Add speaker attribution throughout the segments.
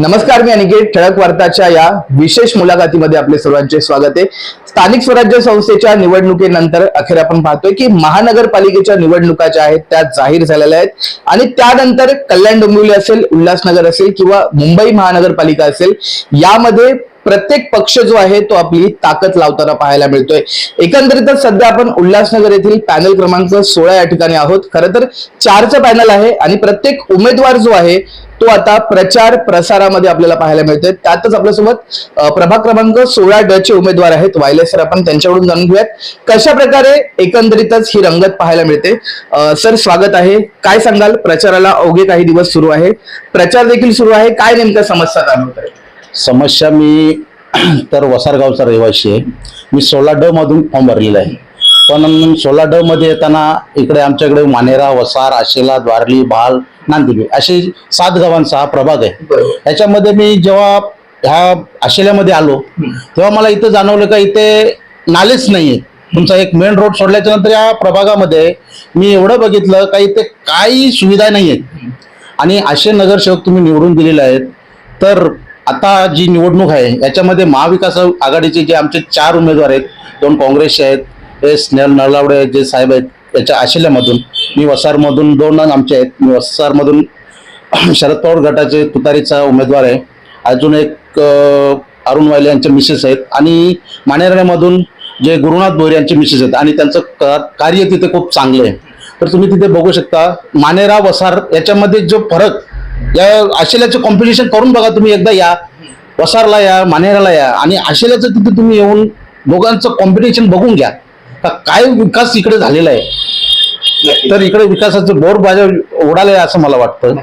Speaker 1: नमस्कार मी अनिकेत ठळक वार्ताच्या या विशेष मुलाखतीमध्ये आपले सर्वांचे स्वागत आहे. स्थानिक स्वराज्य संस्थेच्या निवडणुकीनंतर अखेर आपण पाहतोय की महानगरपालिकेच्या निवडणुका ज्या आहेत त्या जाहीर झालेल्या आहेत. आणि त्यानंतर कल्याण डोंबिवली असेल उल्हासनगर असेल किंवा मुंबई महानगरपालिका असेल यामध्ये प्रत्येक पक्ष जो आहे तो आपली ताकद लावताना पाहायला मिळतोय. एकंदरीतच सध्या आपण उल्हासनगर येथील पॅनल क्रमांक सोळा या ठिकाणी आहोत. खरं तर चारचं पॅनल आहे आणि प्रत्येक उमेदवार जो आहे तो आता प्रचार प्रसारामध्ये आपल्याला पाहायला मिळतोय. त्यातच आपल्यासोबत प्रभाग क्रमांक सोळा ड चे उमेदवार आहेत वायले सर. आपण त्यांच्याकडून जाणून घेऊयात. कशा प्रकारे एकंदरीतच ही रंगत पाहायला मिळते? सर स्वागत आहे. काय सांगाल? प्रचाराला अवघे काही दिवस सुरू आहे. प्रचार देखील सुरू आहे. काय नेमक्या समस्या जाणवत आहेत
Speaker 2: समस्या मी तर वसारगावचा रहिवासी आहे. मी सोळा ड मधून फॉर्म भरलेला आहे. पण सोळा ड मध्ये येताना इकडे आमच्याकडे मानेरा वसार आशेला द्वारली भाल नांदिबे असे सात गावांचा हा प्रभाग आहे. याच्यामध्ये मी जेव्हा ह्या आशेल्यामध्ये आलो तेव्हा मला इथं जाणवलं का इथे नालेच नाहीये. तुमचा एक मेन रोड सोडल्याच्या नंतर या प्रभागामध्ये मी एवढं बघितलं का इथे काही सुविधा नाही आहेत आणि असे नगरसेवक तुम्ही निवडून दिलेले आहेत. तर आता जी निवडणूक आहे याच्यामध्ये महाविकास आघाडीचे जे आमचे चार उमेदवार आहेत दोन काँग्रेसचे आहेत एस स्नेहल नळावडे जे साहेब आहेत याच्या आशिल्यामधून मी वसारमधून दोन आमचे आहेत मी वसारमधून शरद पवार गटाचे तुतारीचा उमेदवार आहे अजून एक अरुण वायले यांचे मिसेस आहेत आणि मानेरामधून जे गुरुनाथ भोईर यांचे मिसेस आहेत आणि त्यांचं कार्य तिथे खूप चांगलं आहे. तर तुम्ही तिथे बघू शकता मानेरा वसार याच्यामध्ये जो फरक या आशिल्याचं कॉम्पिटिशन करून बघा तुम्ही एकदा या. वसारला या मानेराला या. आणि आशिल्याचं तिथे तुम्ही येऊन दोघांचं कॉम्पिटिशन बघून घ्या. का काय विकास इकडे झालेला आहे? तर इकडे विकासाचं बोर बाजा उडाले असं मला वाटतं.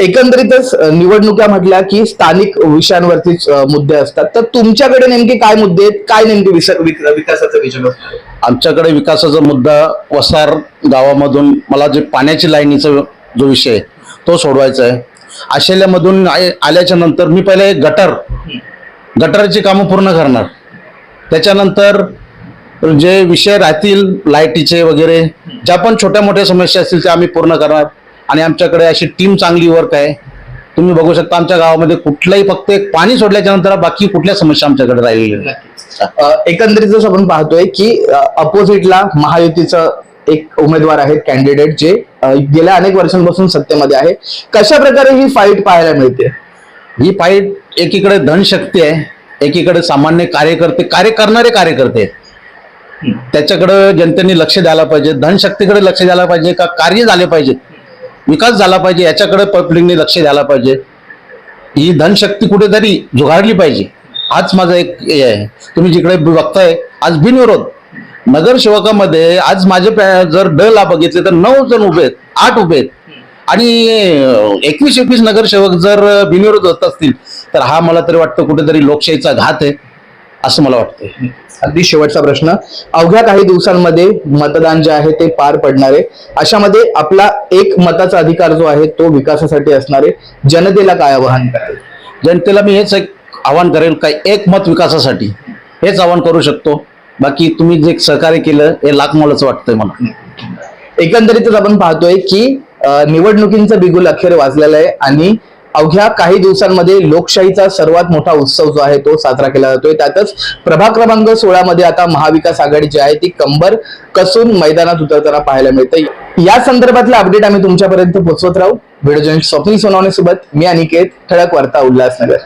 Speaker 1: एकंदरीतच निवडणुका म्हटल्या की स्थानिक विषयांवरती मुद्दे असतात. तर तुमच्याकडे नेमके काय मुद्दे आहेत? काय नेमके विस- विक- विकासाचं विषय
Speaker 2: आमच्याकडे विकासाचा मुद्दा वसार गावामधून मला जे पाण्याची लाईनीचा जो विषय आहे तो सोडवायचा आहे. आशेल्यामधून आल्याच्यानंतर मी पहिले गटर गटरची कामं पूर्ण करणार. त्याच्यानंतर जे विषय राहतील लाईटीचे वगैरे ज्या पण छोट्या मोठ्या समस्या असतील त्या आम्ही पूर्ण करणार. आणि आमच्याकडे अशी टीम चांगली वर्क आहे. तुम्ही बघू शकता आमच्या गावामध्ये कुठलाही फक्त एक पाणी सोडल्याच्या नंतर बाकी कुठल्या समस्या आमच्याकडे राहिलेल्या
Speaker 1: एकंदरीतच आपण पाहतोय की अपोजिटला महायुतीचं एक उमेदवार आहेत कॅन्डिडेट जे गेल्या अनेक वर्षांपासून सत्तेमध्ये आहे. कशा प्रकारे ही फाईट पाहायला मिळते?
Speaker 2: ही फाईट एकीकडे धनशक्ती आहे एकीकडे सामान्य कार्यकर्ते कार्य करणारे कार्यकर्ते आहेत. त्याच्याकडे जनतेने लक्ष द्यायला पाहिजे धनशक्तीकडे लक्ष द्यायला पाहिजे का कार्य झाले पाहिजे? विकास झाला पाहिजे याच्याकडे पब्लिकने लक्ष द्यायला पाहिजे. ही धनशक्ती कुठेतरी झुगारली पाहिजे. हाच माझा एक हे आहे. तुम्ही जिकडे बघताय आज बिनविरोध. नगरसेवकामध्ये आज माझे जर ड ला बघितले तर नऊ जण उभे आहेत आठ उभे आहेत. आणि एकवीस एकवीस नगरसेवक जर बिनविरोध होत असतील तर हा मला तरी वाटतं कुठेतरी लोकशाहीचा घात आहे असं मला वाटतंय.
Speaker 1: अगदी शेवटचा प्रश्न. अवघ्या काही दिवसांमध्ये मतदान जे आहे ते पार पडणार आहे. अशामध्ये आपला एक मताचा अधिकार जो आहे तो विकासासाठी असणारे जनतेला काय आवाहन करेल?
Speaker 2: जनतेला मी हेच एक आवाहन करेल काय एक मत विकासासाठी हेच आवाहन करू शकतो. बाकी तुम्ही जे सहकार्य केलं हे लाख मोलाचं वाटतंय मला.
Speaker 1: एकंदरीतच आपण पाहतोय की अ, निवडणुकींचं बिगुल अखेर वाजलेलं आहे आणि अवघ्या काही दिवसांमध्ये लोकशाहीचा सर्वात मोठा उत्सव जो आहे तो साजरा केला जातोय. त्यातच प्रभाग क्रमांक सोळा मध्ये आता महाविकास आघाडी जी आहे ती कंबर कसून मैदानात उतरताना पाहायला मिळते या संदर्भातले अपडेट आम्ही तुमच्यापर्यंत पोहोचवत राहू. व्हिडिओ जॉईंट स्वप्नी सोनवणे सोबत मी अनिकेत ठळक वार्ता उल्हासनगर.